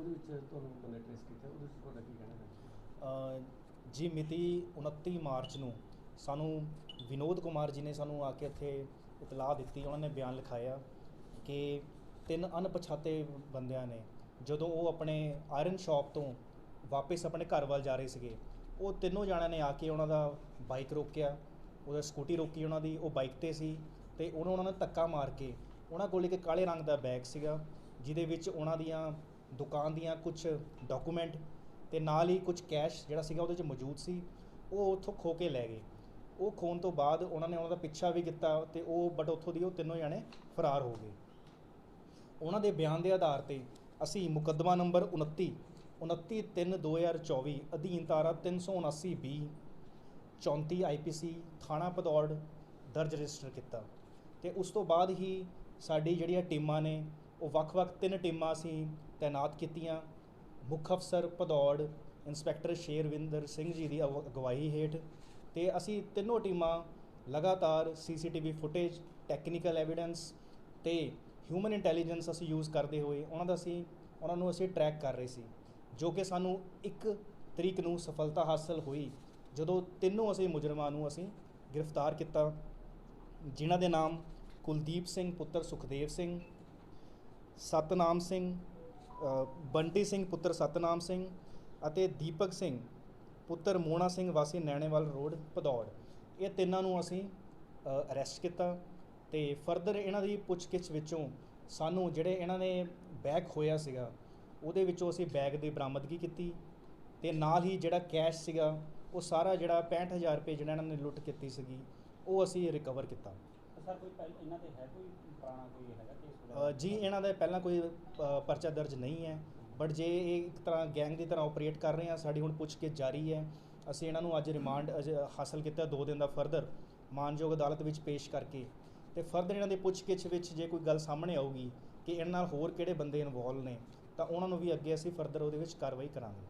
ਉਹਦੇ ਵਿੱਚ ਤੁਹਾਨੂੰ ਬੰਦੇ ਟ੍ਰੇਸ ਕੀਤਾ, ਉਹਦੇ ਵਿੱਚ ਤੁਹਾਡਾ ਕੀ ਕਹਿਣਾ ਹੈ? ਜੀ ਮਿਤੀ 29 ਮਾਰਚ ਨੂੰ ਸਾਨੂੰ ਵਿਨੋਦ ਕੁਮਾਰ ਜੀ ਨੇ ਸਾਨੂੰ ਆ ਕੇ ਇੱਥੇ ਇਤਲਾਹ ਦਿੱਤੀ, ਉਹਨਾਂ ਨੇ ਬਿਆਨ ਲਿਖਾਇਆ ਕਿ ਤਿੰਨ ਅਣਪਛਾਤੇ ਬੰਦਿਆਂ ਨੇ ਜਦੋਂ ਉਹ ਆਪਣੇ ਆਇਰਨ ਸ਼ਾਪ ਤੋਂ ਵਾਪਸ ਆਪਣੇ ਘਰ ਵੱਲ ਜਾ ਰਹੇ ਸੀਗੇ, ਉਹ ਤਿੰਨੋਂ ਜਣਿਆਂ ਨੇ ਆ ਕੇ ਉਹਨਾਂ ਦਾ ਬਾਈਕ ਰੋਕਿਆ, ਉਹਦਾ ਸਕੂਟੀ ਰੋਕੀ ਉਹਨਾਂ ਦੀ, ਉਹ ਬਾਈਕ ਤੇ ਸੀ ਤੇ ਉਹਨੂੰ ਉਹਨਾਂ ਨੇ ਧੱਕਾ ਮਾਰ ਕੇ, ਉਹਨਾਂ ਕੋਲ ਇੱਕ ਕਾਲੇ ਰੰਗ ਦਾ ਬੈਗ ਸੀਗਾ, ਜਿਹਦੇ ਵਿੱਚ ਉਹਨਾਂ ਦੀਆਂ ਦੁਕਾਨ ਦੀਆਂ ਕੁਝ ਡਾਕੂਮੈਂਟ ਅਤੇ ਨਾਲ ਹੀ ਕੁਝ ਕੈਸ਼ ਜਿਹੜਾ ਸੀਗਾ ਉਹਦੇ 'ਚ ਮੌਜੂਦ ਸੀ, ਉਹ ਉੱਥੋਂ ਖੋ ਕੇ ਲੈ ਗਏ। ਉਹ ਖੋਣ ਤੋਂ ਬਾਅਦ ਉਹਨਾਂ ਨੇ ਉਹਨਾਂ ਦਾ ਪਿੱਛਾ ਵੀ ਕੀਤਾ ਅਤੇ ਉਹ ਬਟ ਉੱਥੋਂ ਦੀ ਉਹ ਤਿੰਨੋਂ ਜਣੇ ਫਰਾਰ ਹੋ ਗਏ। ਉਹਨਾਂ ਦੇ ਬਿਆਨ ਦੇ ਆਧਾਰ ਤੇ ਅਸੀਂ ਮੁਕੱਦਮਾ ਨੰਬਰ 29 29 3 2024 ਅਧੀਨ ਧਾਰਾ 379 ਬੀ 34 ਆਈਪੀਸੀ ਥਾਣਾ ਭਦੌੜ ਦਰਜ ਰਜਿਸਟਰ ਕੀਤਾ। ਤੇ ਉਸ ਤੋਂ ਬਾਅਦ ਹੀ ਸਾਡੀ ਜਿਹੜੀਆਂ ਟੀਮਾਂ ਨੇ ਉਹ ਵੱਖ-ਵੱਖ ਤਿੰਨ ਟੀਮਾਂ ਅਸੀਂ ਤਾਇਨਾਤ ਕੀਤੀਆਂ। ਮੁੱਖ ਅਫਸਰ ਭਦੌੜ, ਇੰਸਪੈਕਟਰ ਸ਼ੇਰਵਿੰਦਰ ਸਿੰਘ ਜੀ ਦੀ ਅਗਵਾ- ਅਗਵਾਈ ਹੇਠ ਤੇ ਅਸੀਂ ਤਿੰਨੋਂ ਟੀਮਾਂ ਲਗਾਤਾਰ ਸੀਸੀਟੀਵੀ ਫੁਟੇਜ, ਟੈਕਨੀਕਲ ਐਵੀਡੈਂਸ ਤੇ ਹਿਊਮਨ ਇੰਟੈਲੀਜੈਂਸ ਅਸੀਂ ਯੂਜ਼ ਕਰਦੇ ਹੋਏ ਉਹਨਾਂ ਦਾ ਅਸੀਂ, ਉਹਨਾਂ ਨੂੰ ਅਸੀਂ ਟਰੈਕ ਕਰ ਰਹੇ ਸੀ, ਜੋ ਕਿ ਸਾਨੂੰ ਇੱਕ ਤਰੀਕ ਨੂੰ ਸਫਲਤਾ ਹਾਸਲ ਹੋਈ। ਜਦੋਂ ਤਿੰਨੋਂ ਅਸੀਂ ਮੁਜਰਮਾਂ ਨੂੰ ਅਸੀਂ ਗ੍ਰਿਫਤਾਰ ਕੀਤਾ, ਜਿਨ੍ਹਾਂ ਦੇ ਨਾਮ ਕੁਲਦੀਪ ਸਿੰਘ, ਪੁੱਤਰ ਸੁਖਦੇਵ ਸਿੰਘ ਸਤਨਾਮ ਸਿੰਘ ਬੰਟੀ ਸਿੰਘ ਪੁੱਤਰ ਸਤਨਾਮ ਸਿੰਘ ਅਤੇ ਦੀਪਕ ਸਿੰਘ ਪੁੱਤਰ ਮੋਹਣਾ ਸਿੰਘ ਵਾਸੀ ਨੈਣੇਵਾਲ ਰੋਡ, ਭਦੌੜ। ਇਹ ਤਿੰਨਾਂ ਨੂੰ ਅਸੀਂ ਅਰੈਸਟ ਕੀਤਾ ਤੇ ਫਰਦਰ ਇਹਨਾਂ ਦੀ ਪੁੱਛਗਿੱਛ ਵਿੱਚੋਂ ਸਾਨੂੰ ਜਿਹੜੇ ਇਹਨਾਂ ਨੇ ਬੈਗ ਖੋਇਆ ਸੀਗਾ, ਉਹਦੇ ਵਿੱਚੋਂ ਅਸੀਂ ਬੈਗ ਦੀ ਬਰਾਮਦਗੀ ਕੀਤੀ ਤੇ ਨਾਲ ਹੀ ਜਿਹੜਾ ਕੈਸ਼ ਸੀਗਾ, ਉਹ ਸਾਰਾ ਜਿਹੜਾ 65000 ਰੁਪਏ ਜਿਹੜਾ ਇਹਨਾਂ ਨੇ ਲੁੱਟ ਕੀਤੀ ਸੀਗੀ, ਉਹ ਅਸੀਂ ਰਿਕਵਰ ਕੀਤਾ। ਸਰ ਕੋਈ ਪਹਿਲ ਇਹਨਾਂ ਤੇ ਹੈ ਕੋਈ ਪੁਰਾਣਾ ਕੋਈ ਹੈਗਾ ਕੇਸ ਅ, ਜੀ ਇਹਨਾਂ ਦਾ ਪਹਿਲਾਂ ਕੋਈ ਅ, ਪਰਚਾ ਦਰਜ ਨਹੀਂ ਹੈ। ਬਟ ਜੇ ਇਹ ਇੱਕ ਤਰ੍ਹਾਂ ਗੈਂਗ ਦੀ ਤਰ੍ਹਾਂ ਆਪਰੇਟ ਕਰ ਰਹੇ ਆ ਸਾਡੀ ਹੁਣ ਪੁੱਛਗਿੱਛ ਜਾਰੀ ਹੈ। ਅਸੀਂ ਇਹਨਾਂ ਨੂੰ ਅੱਜ ਰਿਮਾਂਡ ਅਜ- ਹਾਸਲ ਕੀਤਾ 2 ਦਿਨ ਦਾ ਫਰਦਰ ਮਾਨਯੋਗ ਅਦਾਲਤ ਵਿੱਚ ਪੇਸ਼ ਕਰਕੇ। ਤੇ ਫਰਦਰ ਇਹਨਾਂ ਦੀ ਪੁੱਛਗਿੱਛ ਵਿੱਚ ਜੇ ਕੋਈ ਗੱਲ ਸਾਹਮਣੇ ਆਊਗੀ ਕਿ ਇਹਨਾਂ ਨਾਲ ਹੋਰ ਕਿਹੜੇ ਬੰਦੇ ਇਨਵੋਲਵ ਨੇ ਤਾਂ ਉਹਨਾਂ ਨੂੰ ਵੀ ਅੱਗੇ ਅਸੀਂ ਫਰਦਰ ਉਹਦੇ ਵਿੱਚ ਕਾਰਵਾਈ ਕਰਾਂਗੇ।